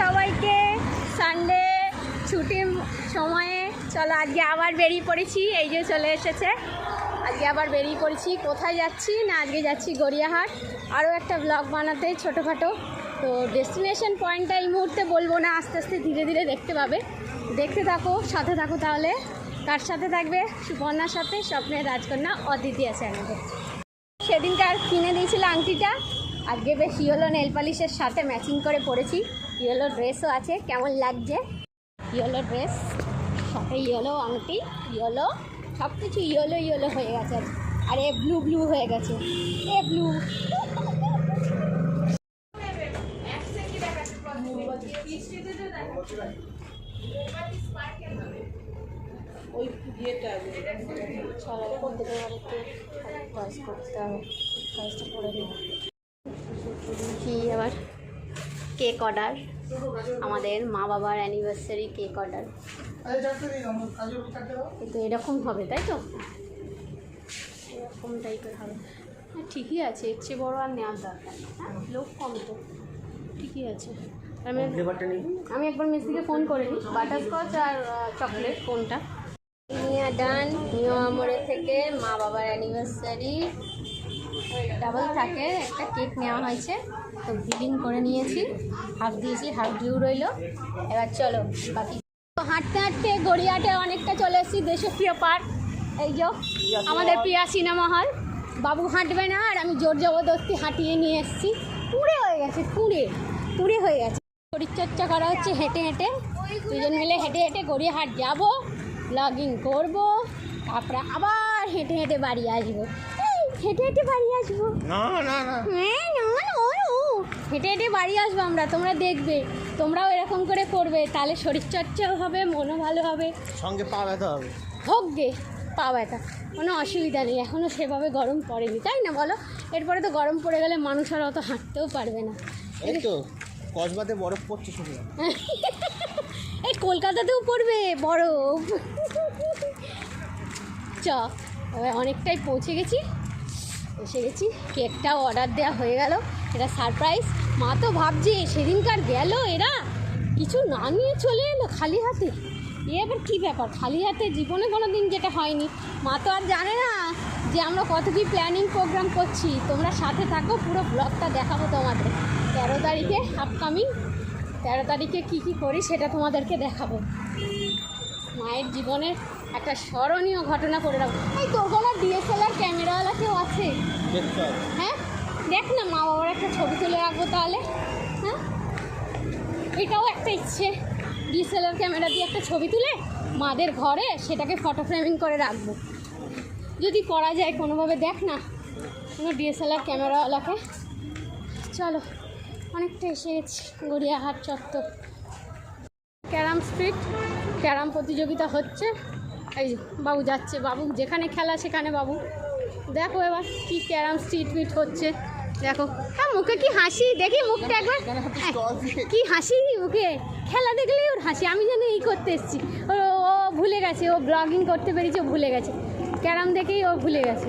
সবাইকে সানডে ছুটির সময়ে, চলো আজকে আবার বেরিয়ে পড়েছি, এই যে চলে এসেছে। আজকে আবার বেরিয়ে পড়েছি, কোথায় যাচ্ছি না আজকে যাচ্ছি গড়িয়াহাট। আরও একটা ব্লগ বানাতে, ছোটোখাটো। তো ডেস্টিনেশন পয়েন্টটা এই মুহূর্তে বলব না, আস্তে আস্তে ধীরে ধীরে দেখতে পাবে। দেখতে থাকো, সাথে থাকো তাহলে। তার সাথে থাকবে? সুপর্ণার সাথে, স্বপ্নের রাজকন্যা অদ্বিতীয় চ্যানেলে সেদিনকার কিনে দিয়েছিল আংটিটা। আজকে বেশ ইয়েলো নেল পালিশের সাথে ম্যাচিং করে পরেছি। ইয়েলো ড্রেসও আছে, কেমন লাগছে? ইয়েলো ড্রেস, সাথে ইয়েলো আংটি, ইয়েলো সব কিছু ইয়েলো ইয়েলো হয়ে গেছে। আর এ ব্লু ব্লু হয়ে গেছে। এ ব্লু। করতে হবে। করে কি আবার? কেক অর্ডার আমাদের মা বাবার অ্যানিভার্সারি কেক অর্ডার কিন্তু এরকম হবে তাই তো? এরকম টাইপের হবে। হ্যাঁ ঠিকই আছে এর চেয়ে বড়ো আর নেওয়ার দরকার হ্যাঁ লোক কম তো। ঠিকই আছে। আমি ফ্লেভারটা নিবি আমি একবার মিস্ত্রিকে ফোন করে নিই বাটারস্কচ আর চকলেট কোনটা? নিয়া ডান নিউ আমরে থেকে মা বাবার অ্যানিভার্সারি ডাবল থাকে একটা কেক নেওয়া হয়েছে। তো বিলিং করে নিয়েছি। হাফ দিয়েছি হাফ ডিউ রইল। এবার চলো, বাকি। হাঁটতে হাঁটতে গড়িয়াটে অনেকটা চলে এসেছি, দেশপ্রিয় পার্ক। এই যো, আমাদের প্রিয়া সিনেমা হল। বাবু হাঁটবে না, আর আমি জোর জবরদস্তি হাঁটিয়ে নিয়ে এসেছি। পুড়ে হয়ে গেছে, পুড়ে পুড়ে হয়ে গেছে। শরীরচর্চা করা হচ্ছে হেঁটে হেঁটে। দুজন মিলে হেঁটে হেঁটে গড়িয়াহাট যাব ব্লগিং করব, তারপরে আবার হেঁটে হেঁটে বাড়ি আসব। হেঁটে হেঁটে বাড়ি আসব। না না না। হ্যাঁ না না ও, ও। হেঁটে হেঁটে বাড়ি আসব আমরা তোমরা দেখবে তোমরাও এরকম করে করবে তাহলে শরীরচর্চাও হবে মনও ভালো হবে। সঙ্গে পা ব্যথা হবে। হোক গে পা ব্যথা কোনো অসুবিধা নেই এখনও সেভাবে গরম পড়েনি তাই না বলো? এরপরে তো গরম পড়ে গেলে মানুষ আর অত হাঁটতেও পারবে না। এই তো কসবাতে বরফ পড়ছে শুনলাম এই কলকাতাতেও পড়বে বরফ। চ অনেকটাই পৌঁছে গেছি। এসে গেছি কেকটাও অর্ডার দেওয়া হয়ে গেল। এটা সারপ্রাইজ মা তো ভাবছে, সেদিনকার গেল এরা। কিছু না নিয়ে চলে এলো খালি হাতে। এ এবার কী ব্যাপার? খালি হাতে জীবনে কোনো দিন যেটা হয়নি। মা তো আর জানে না যে আমরা কত কী প্ল্যানিং প্রোগ্রাম করছি। তোমরা সাথে থাকো, পুরো ব্লগটা দেখাবো তোমাদের। তেরো তারিখে আপকামিং তেরো তারিখে কী কী করি সেটা তোমাদেরকে দেখাবো। মায়ের জীবনের একটা স্মরণীয় ঘটনা করে রাখব এই তোর কোনো ডিএসএলআর ক্যামেরাওয়ালা কেউ আছে? হ্যাঁ? দেখ না মা বাবার একটা ছবি তুলে রাখব তাহলে। হ্যাঁ? এটাও একটা ইচ্ছে। ডিএসএলআর ক্যামেরা দিয়ে একটা ছবি তুলে মাদের ঘরে সেটাকে ফটো ফ্রেমিং করে রাখব। যদি করা যায় কোনোভাবে দেখ না কোনো ডিএসএলআর ক্যামেরাওয়ালাকে। চলো অনেকটা এসে গেছি গড়িয়াহাট চত্বর। ক্যারাম স্ট্রিট ক্যারাম প্রতিযোগিতা হচ্ছে। এই বাবু যাচ্ছে বাবু। যেখানে খেলা সেখানে বাবু। দেখো এবার কি ক্যারাম স্ট্রিট মিট হচ্ছে। দেখো। হ্যাঁ মুখে কি হাসি? দেখি মুখটা একবার। হ্যাঁ, কি হাসি মুখে? খেলা দেখলেই ওর হাসি। আমি যেন এই করতে এসেছি। ও ও ভুলে গেছে। ও ব্লগিং করতে পেরেছে ও ভুলে গেছে। ক্যারাম দেখেই ও ভুলে গেছে।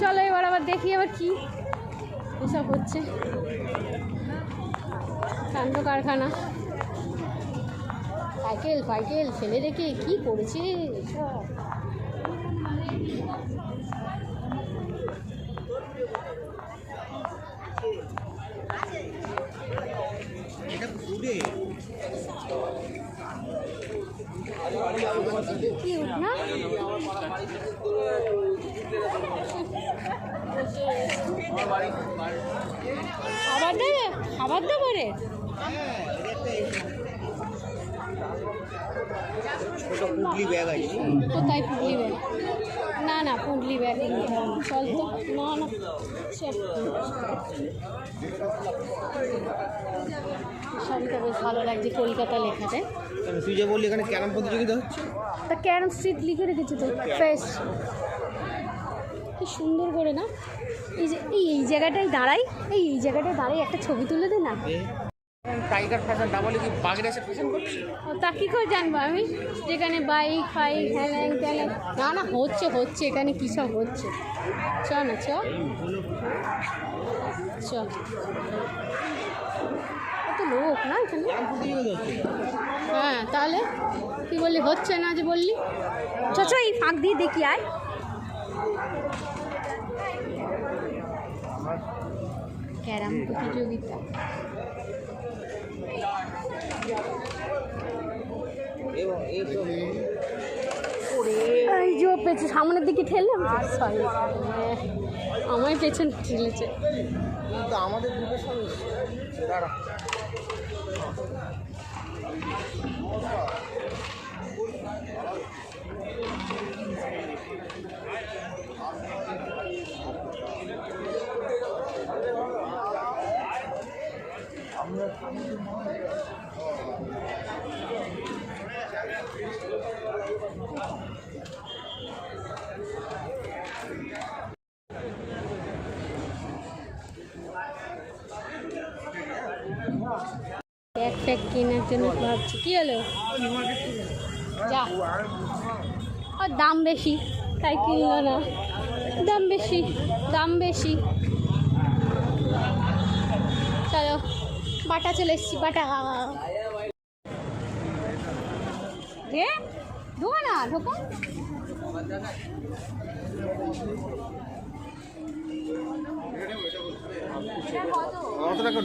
চলো এবার আবার দেখি এবার কি এসব হচ্ছে। কাণ্ড কারখানা। সাইকেল ফাইকেল ফেলে রেখে কি করেছে? না খাবার দেবে? খাবার দেবো পুটলি ব্যাগ আছে। কোথায় পুঁটলি ব্যাগ না না পুঁটলি ব্যাগ চল তো। না না শাড়িটা বেশ ভালো লাগছে কলকাতা লেখাতে। তুই যে বললি এখানে ক্যারাম প্রতিযোগিতা হচ্ছে? তা ক্যারাম স্ট্রিট লিখে রেখেছে তো ফ্রেশ কি সুন্দর করে না? এই যে এই এই জায়গাটায় দাঁড়াই এই এই জায়গাটায় দাঁড়াই একটা ছবি তুলে দে না। টাইগার কি তা করে জানব আমি? বাইক না না, হচ্ছে হচ্ছে, এখানে কী সব হচ্ছে? চ না লোক না হ্যাঁ তাহলে বললি? হচ্ছে না যে বললি? চ, এই ফাঁক দিয়ে দেখি, আয়। ক্যারাম প্রতিযোগিতা। এই যে ও পেছন সামনের দিকে ঠেললাম সরি আমায় পেছন ঠেলেছে। কিন্তু আমাদের দুটো দাঁড়া। ব্যাগ ফ্যাগ কেনার জন্য ভাবছি, কি হলো? যা। আর দাম বেশি, তাই কিনলো না। দাম বেশি দাম বেশি। চলো, বাটা চলে এসছি, বাটা। রে ঢোকা না, ঢোকো।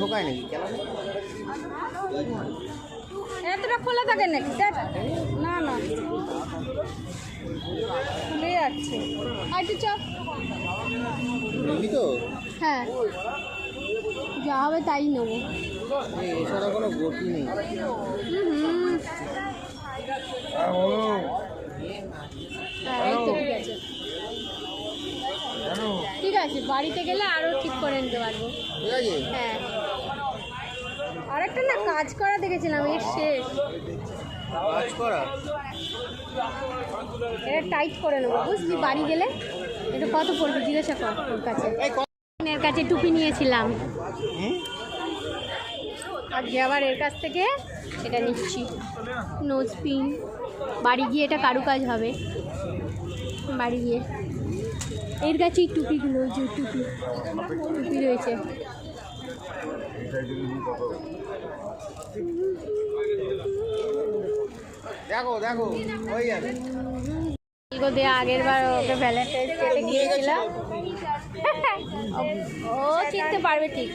ঢোকায় নাকি কেন এতটা খোলা থাকে নাকি? না না। খুলে যাচ্ছে। আর একটু চাপ। তো? হ্যাঁ। যা হবে তাই নেব। এছাড়া কোনো গতি নেই। হ্যাঁ ঠিক আছে। ঠিক আছে বাড়িতে গেলে আরও ঠিক করে নিতে পারব। ঠিক আছে। হ্যাঁ। আরেকটা না কাজ করা দেখেছিলাম এর শেষ। কাজ করা? এটা টাইট করে নেব বুঝলি? বাড়ি গেলে এটা কত পড়বে? জিজ্ঞাসা কর ওর কাছে। এর কাছে টুপি নিয়েছিলাম? আজকে আবার এর কাছ থেকে এটা নিচ্ছি। Nose pin. বাড়ি গিয়ে এটা কারুকাজ হবে। বাড়ি গিয়ে। এর কাছেই টুপিগুলো যে টুপি। টুপি রয়েছে। দেখো দেখো হয়ে যাবে এগো দিয়ে আগের বার ওকে ভ্যালেন্টাইন্স ডেতে গিয়েছিলাম ও চিনতে পারবে ঠিক।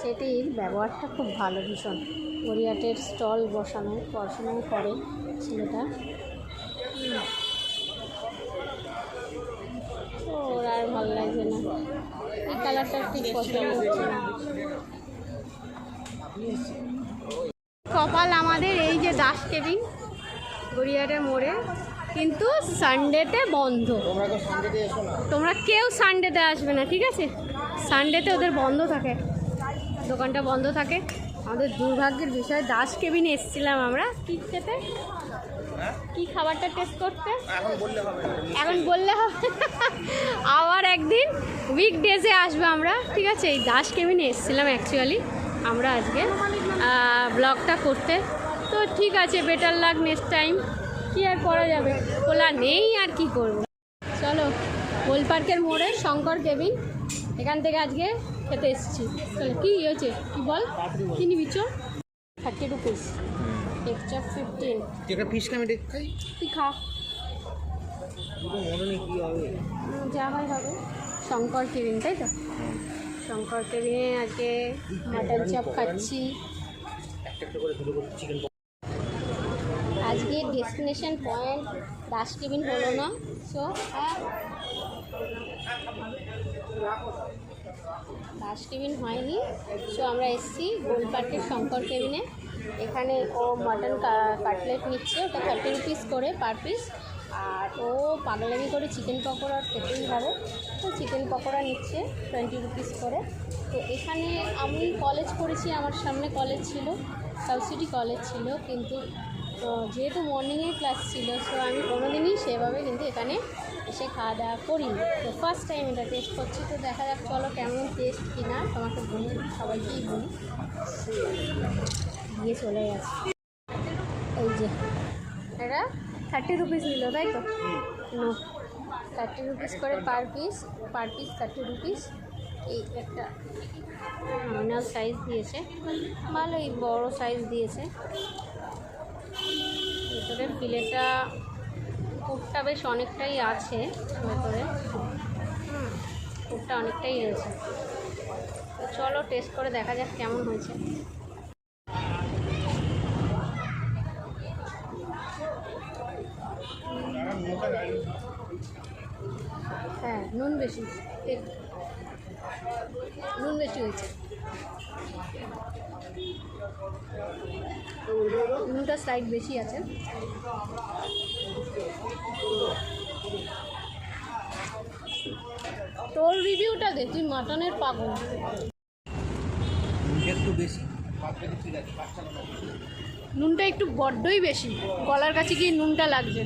সেটির ব্যবহারটা খুব ভালো ভীষণ। গড়িয়াটের স্টল বসানো পড়াশোনাও করে ছেলেটা হুম। ওর আর ভালো লাগছে না এই কপাল আমাদের এই যে দাস কেবিন গড়িয়াটা মোড়ে, কিন্তু সানডেতে বন্ধ। তোমরা কেউ সানডেতে আসবে না, ঠিক আছে? সানডেতে ওদের বন্ধ থাকে। দোকানটা বন্ধ থাকে। আমাদের দুর্ভাগ্যের বিষয় দাস কেবিনে এসেছিলাম আমরা কি খেতে। কি খাবারটা টেস্ট করতে? এখন বললে হবে না। এখন বললে হবে আবার একদিন উইক ডেজে আসব আমরা। ঠিক আছে এই দাস কেবিনে এসেছিলাম অ্যাকচুয়ালি আমরা আজকে। ব্লগটা করতে। তো ঠিক আছে বেটার লাগ নেক্সট টাইম কি আর করা যাবে? খোলা নেই আর কি করব। চলো গোল পার্কের মোড়ে শঙ্কর কেবিন। এখান থেকে আজকে খেতে এসেছি। চলো কী হয়েছে কি বল? কি নিবি চো? Thirty rupees. এক্সট্রা ফিফটিন একটা ফিস দেখাই তুই খা। যা হয় হবে। শঙ্কর কেবিন তাই তো? শঙ্কর কেবিনে আজকে মাটন চপ খাচ্ছি। আজকে ডেস্টিনেশন পয়েন্ট দাস কেবিন হলো না। সো দাস কেবিন হয়নি। সো আমরা এসেছি গোল পার্কের শঙ্কর কেবিনে এখানে ও মাটন কাটলেট নিচ্ছে। ওটা থার্টি রুপিস করে পার পিস আর ও পাগলামি করে চিকেন পকোড়া খেতেই হবে তো চিকেন পকোড়া নিচ্ছে টোয়েন্টি রুপিস করে। তো এখানে আমি কলেজ করেছি, আমার সামনে কলেজ ছিল সাউথ সিটি কলেজ ছিল। কিন্তু যেহেতু মর্নিংয়ে ক্লাস ছিল সো আমি কোনো দিনই সেভাবে কিন্তু এখানে এসে খাওয়া দাওয়া করি তো ফার্স্ট টাইম এটা টেস্ট করছি, তো দেখা যাক চলো কেমন টেস্ট কিনা। তোমাকে বলি, সবাইকেই বলি। দিয়ে চলে গেছে। এই যে, এটা থার্টি রুপিস নিল, তাই তো? থার্টি রুপিস করে per piece per piece thirty rupees এই একটা নর্মাল সাইজ দিয়েছে। ভালোই বড় সাইজ দিয়েছে। ভেতরের ফিলেটা কুটটা বেশ অনেকটাই আছে ভেতরে। হুম কুটটা অনেকটাই রয়েছে। চলো টেস্ট করে দেখা যাক কেমন হয়েছে। হ্যাঁ নুন বেশি। নুন বেশি হয়েছে। নুনটা স্লাইড বেশি আছে। তোর রিভিউটা দে তুই মাটনের পাগল। একটু বেশি। নুনটা একটু বড্ডই বেশি গলার কাছে গিয়ে নুনটা লাগছে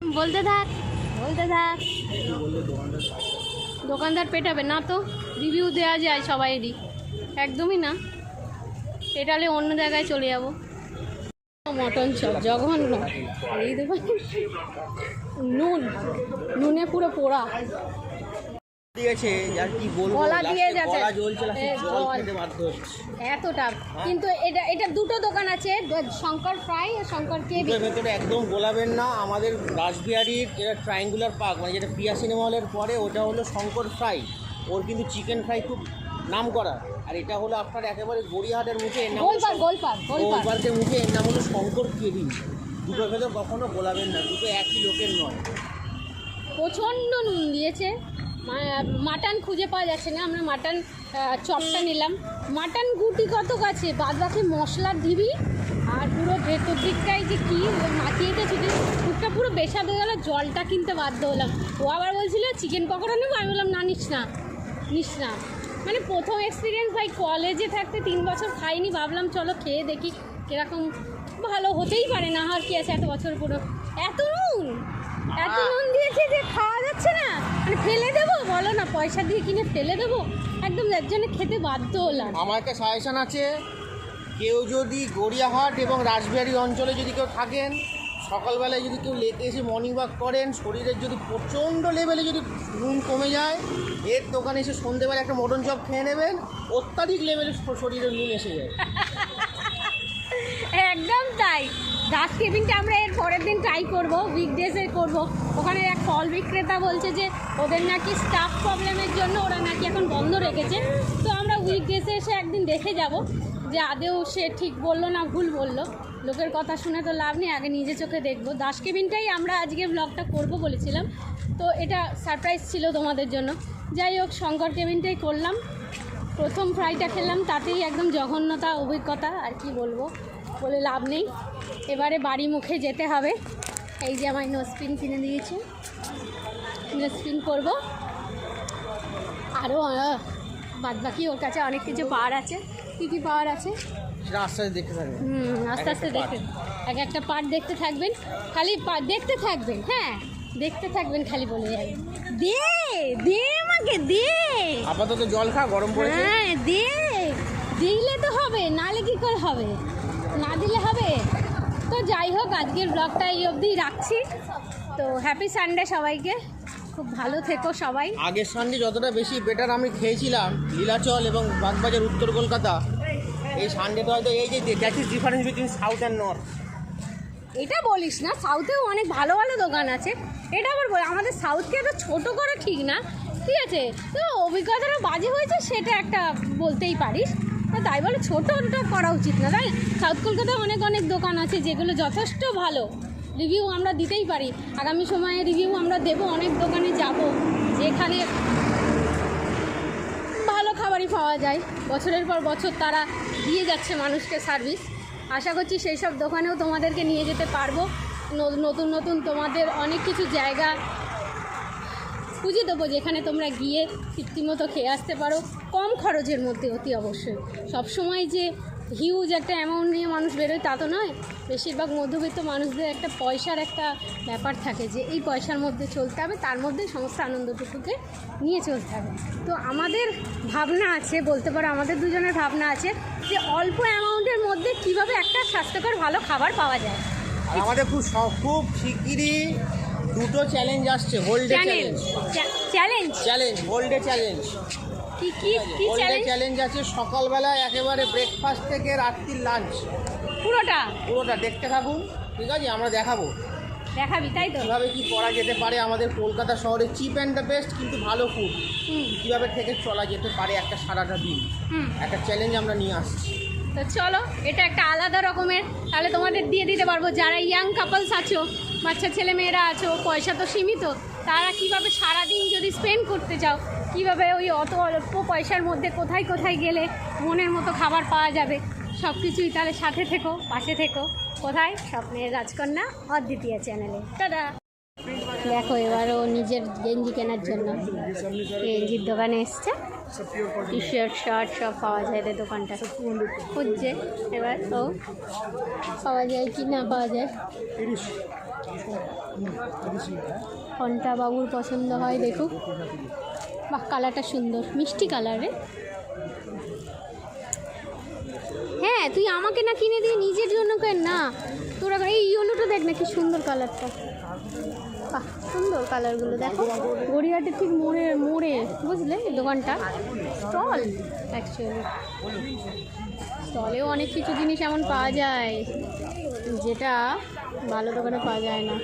বলতে থাক বলতে থাক। দোকানদার পেটাবে না তো রিভিউ দেওয়া যায় সবাইয়েরই একদমই না। পেটালে অন্য জায়গায় চলে যাব। মটন চপ জঘন্য। এই দোকানে নুন নুনে পুরো পোড়া। দিয়েছে কি বলব দিয়ে যাচ্ছে। জল। খেতে বাধ্য এতটা কিন্তু এটা এটা দুটো দোকান আছে শঙ্কর ফ্রাই আর শঙ্কর কেবি ভেতরে একদম গোলাবেন না আমাদের রাসবিহারির যেটা ট্রায়াঙ্গুলার পার্ক মানে যেটা প্রিয়া সিনেমা হলের পরে ওটা হলো শঙ্কর ফ্রাই। ওর কিন্তু চিকেন ফ্রাই খুব নাম করা। আর এটা হলো আপনার একেবারে গড়িয়াহাটের মুখে এর নাম গোলপার গোলপার গোলপার মুখে এর নাম হলো শঙ্কর কেবি দুটোর ভেতর কখনো গোলাবেন না দুটো একই লোকের নয়। প্রচণ্ড নুন দিয়েছে। মাটন খুঁজে পাওয়া যাচ্ছে না আমরা মাটন চপটা নিলাম। মাটন গুটি কত আছে? বাদ বাকি মশলা দিবি আর পুরো ভেতর দিকটাই যে কী মাখিয়েতে ছুটি দুধটা পুরো বেসাদ হয়ে গেলো জলটা কিনতে বাধ্য হলাম। ও আবার বলছিল চিকেন পকোড়া নেব? আমি বললাম না নিস না। নিস না। মানে প্রথম এক্সপিরিয়েন্স ভাই কলেজে থাকতে তিন বছর খাইনি ভাবলাম চলো খেয়ে দেখি কীরকম ভালো হতেই পারে না আর কি আছে এত বছর পুরো। এত নুন! এত নুন দিয়েছে যে খাওয়া যাচ্ছে না! মানে ফেলে দেবো? বলো না পয়সা দিয়ে কিনে ফেলে দেবো? একদম যার জন্য খেতে বাধ্য হলাম। আমার একটা সাজেশন আছে কেউ যদি গড়িয়াহাট এবং রাসবিহারি অঞ্চলে যদি কেউ থাকেন সকালবেলায় যদি কেউ লেকে এসে মর্নিং ওয়াক করেন, শরীরের যদি প্রচণ্ড লেভেলে যদি নুন কমে যায়, এর দোকানে এসে সন্ধেবেলা একটা মটন চপ খেয়ে নেবেন, অত্যাধিক লেভেলে শরীরে নুন এসে যায়। একদম তাই। দাস কেবিনটা আমরা এর পরের দিন ট্রাই করব উইকডেজে করব। ওখানে এক ফল বিক্রেতা বলছে যে, ওদের নাকি স্টাফ প্রবলেমের জন্য ওরা নাকি এখন বন্ধ রেখেছে। তো আমরা উইকডেজে এসে একদিন দেখে যাব যে আদেও সে ঠিক বলল না ভুল বলল। লোকের কথা শুনে তো লাভ নেই, আগে নিজে চোখে দেখব। দাস কেবিনটাই আমরা আজকে ব্লগটা করব বলেছিলাম। তো এটা সারপ্রাইজ ছিল তোমাদের জন্য। যাই হোক, শঙ্কর কেবিনটাই করলাম। প্রথম ফ্রাইটা খেলাম, তাতেই একদম জঘন্যতা অভিজ্ঞতা, আর কি বলব, বলে লাভ নেই। এবারে বাড়ি মুখে যেতে হবে। এই যে আমার নোসপিন কিনে দিয়েছে। নোসপিন করব। আরও বাদ বাকি ওর কাছে অনেক কিছু পাওয়ার আছে। কী কী পাওয়ার আছে? সেটা আস্তে আস্তে দেখতে থাকবেন। হুম আস্তে আস্তে দেখতে এক একটা পার্ট দেখতে থাকবেন। খালি দেখতে থাকবেন হ্যাঁ। দেখতে থাকবেন খালি বলে যাবেন দে দে আমাকে দে। আপাতত জল খা গরম পড়েছে। হ্যাঁ দে। দিলে তো হবে নালে কি করে হবে? না দিলে হবে? তো যাই হোক আজকের ব্লগটা এই অবধি রাখছি। তো হ্যাপি সানডে সবাইকে। খুব ভালো থেকো সবাই। আগের সানডে যতটা বেশি বেটার আমি খেয়েছিলাম। লীলাচল এবং বাগবাজার উত্তর কলকাতা। এই সানডেটা হয়তো এই যে that is difference between south and north এটা বলিস না সাউথেও অনেক ভালো ভালো দোকান আছে। এটা আবার বল, আমাদের সাউথকে এত ছোটো করা ঠিক না। ঠিক আছে? তো অভিজ্ঞতাটা বাজে হয়েছে, সেটা একটা বলতেই পারিস। তাই বলে ছোটোটা করা উচিত না। তাই সাউথ কলকাতায় অনেক অনেক দোকান আছে যেগুলো যথেষ্ট ভালো। রিভিউ আমরা দিতেই পারি। আগামী সময়ে রিভিউ আমরা দেব, অনেক দোকানে যাব। যেখানে ভালো খাবারই পাওয়া যায়। বছরের পর বছর তারা দিয়ে যাচ্ছে মানুষকে সার্ভিস আশা করছি সেই সব দোকানেও তোমাদেরকে নিয়ে যেতে পারব। নতুন নতুন তোমাদের অনেক কিছু জায়গা খুঁজে দেবো, যেখানে তোমরা গিয়ে তৃপ্তিমতো খেয়ে আসতে পারো। কম খরচের মধ্যে অতি অবশ্যই। সবসময় যে হিউজ একটা অ্যামাউন্ট নিয়ে মানুষ বেরোয় তা তো নয়। বেশিরভাগ মধ্যবিত্ত মানুষদের একটা পয়সার একটা ব্যাপার থাকে যে এই পয়সার মধ্যে চলতে হবে তার মধ্যে সমস্ত আনন্দটুকুকে নিয়ে চলতে হবে। তো আমাদের ভাবনা আছে বলতে পারো আমাদের দুজনের ভাবনা আছে যে অল্প অ্যামাউন্টের মধ্যে কীভাবে একটা স্বাস্থ্যকর ভালো খাবার পাওয়া যায়। আর আমাদের খুব খুব শিগগিরই দুটো চ্যালেঞ্জ আসছে হোল্ডে চ্যালেঞ্জ চ্যালেঞ্জ চ্যালেঞ্জ হোল্ডে চ্যালেঞ্জ কি কি কি চ্যালেঞ্জ আছে সকালবেলা একেবারে ব্রেকফাস্ট থেকে রাত্রির লাঞ্চ পুরোটা? পুরোটা দেখতে থাকুন ঠিক আছে? আমরা দেখাবো। দেখাবি তাই তো? কীভাবে কি করা যেতে পারে আমাদের কলকাতা শহরে? চিপ অ্যান্ড দ্য বেস্ট কিন্তু ভালো ফুড হুম। কীভাবে থেকে চলা যেতে পারে একটা সারাটা দিন? হুম। একটা চ্যালেঞ্জ আমরা নিয়ে আসছি। তো চলো এটা একটা আলাদা রকমের। তাহলে তোমাদের দিয়ে দিতে পারব যারা ইয়াং কাপলস আছো বাচ্চা ছেলে মেয়েরা আছো পয়সা তো সীমিত তারা কীভাবে সারাদিন যদি স্পেন্ড করতে চাও কীভাবে ওই অত অল্প পয়সার মধ্যে কোথায় কোথায় গেলে মনের মতো খাবার পাওয়া যাবে? সব কিছুই তাহলে সাথে থেকো, পাশে থেকো। কোথায়? স্বপ্নের রাজকন্যা অদ্বিতীয় চ্যানেলে। দাদা দেখো এবারও নিজের গেঞ্জি কেনার জন্য। গেঞ্জির দোকানে এসছে। টি শার্ট শার্ট সব পাওয়া যায় রে দোকানটা খুঁজছে এবার ও পাওয়া যায় কি না পাওয়া যায়। কোনটা বাবুর পছন্দ হয়, দেখুক। বাহ, কালারটা সুন্দর। মিষ্টি কালার হ্যাঁ তুই আমাকে না কিনে দিয়ে নিজের জন্য কেন না? তোরা এই ইয়েলোটা দেখ না কি সুন্দর কালারটা। বাহ, সুন্দর কালারগুলো, দেখো। গড়িয়াহাটের ঠিক মোড়ে মোড়ে, বুঝলে দোকানটা। স্টল অ্যাকচুয়ালি স্টলেও অনেক কিছু জিনিস এমন পাওয়া যায়, যেটা ভালো দোকানে পাওয়া যায় না।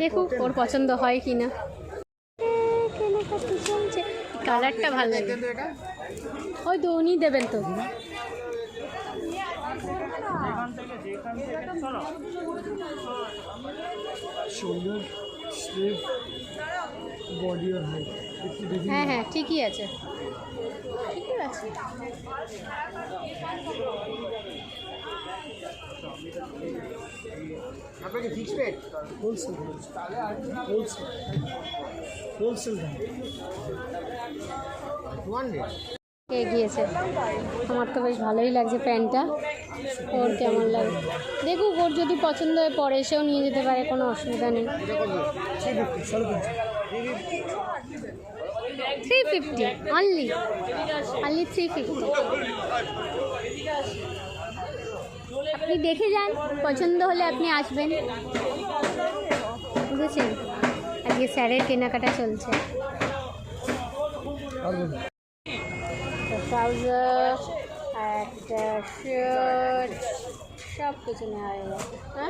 দেখুক ওর পছন্দ হয় কি না কালারটা ভালো ওই তো। উনি দেবেন তো হ্যাঁ হ্যাঁ ঠিকই আছে। ঠিকই আছে। আপনাকে ফিক্সড রেট হোলসেল তাহলে হোলসেল হোলসেল এগিয়েছে আমার তো বেশ ভালোই লাগছে প্যান্টটা। ওর কেমন লাগে? দেখুক ওর যদি পছন্দ হয় পরে এসেও নিয়ে যেতে পারে কোনো অসুবিধা নেই। Three fifty only only three fifty আপনি দেখে যান, পছন্দ হলে আপনি আসবেন। বুঝেছেন? আজকে স্যারের কেনাকাটা চলছে। ট্রাউজার একটা শার্ট সব কিছু নেওয়া হয়ে গেছে। হ্যাঁ?